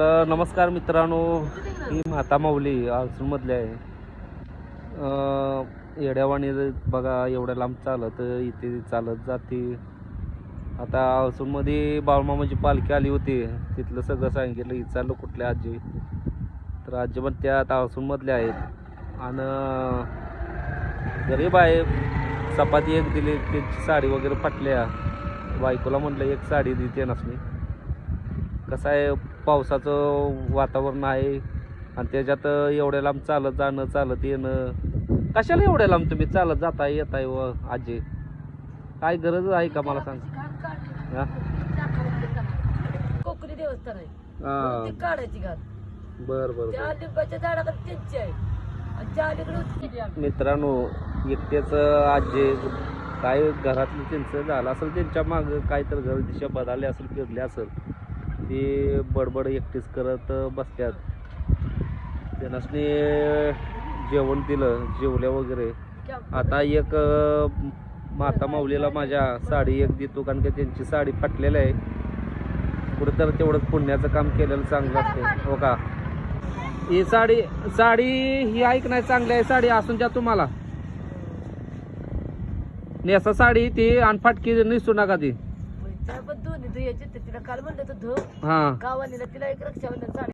तर नमस्कार मित्रांनो ही माता माऊली मधले आहे. येड्यावाणी बघा एवढ्या लांब चालत इथे चालत जाते. आता आसूनमध्ये बाळमामाची पालखी आली होती. तिथलं सगळं सांगितलं ही चाललं कुठल्या आजी? तर आजी पण त्या आता मधल्या आहेत. आणि गरीब आहे. चपाती एक दिली त्यांची साडी वगैरे फाटल्या. बायकोला म्हटलं एक साडी देते नसली कसं आहे पावसाचं वातावरण आहे. आणि त्याच्यात एवढ्या लांब चालत जाणं चालत येणं. कशाला एवढ्या लांब तुम्ही चालत जाताय येताय व आजी? काय गरज आहे का मला सांग? हा? कोकणी देवस्थान आहे. काढायची घात बर बर लिंबाच्या झाडाकडे त्यांची आहे. मित्रांनो एकटेच आजी काय घरातलं त्यांचं झालं असेल त्यांच्या मागं काय तर घर दिशा बदलली असेल फिरली असेल. ते बडबड एकटीच करत बसतात त्यांनासनी जेवण दिलं जेवल्या वगैरे. आता एक माता माऊलीला माझ्या साडी एक देतो कारण की त्यांची साडी फाटलेली आहे. कुठं तेवढंच पुण्याचं काम केलेलं चांगलं असते हो का? ही साडी साडी ही ऐक नाही चांगली आहे साडी असून द्या तुम्हाला. नेसा साडी ती आणि फाटकी निसू नका ती. धुयाची तर तिला काल म्हणलं तर धु हा. गावालीला तिला एक रक्षाबंधन साडी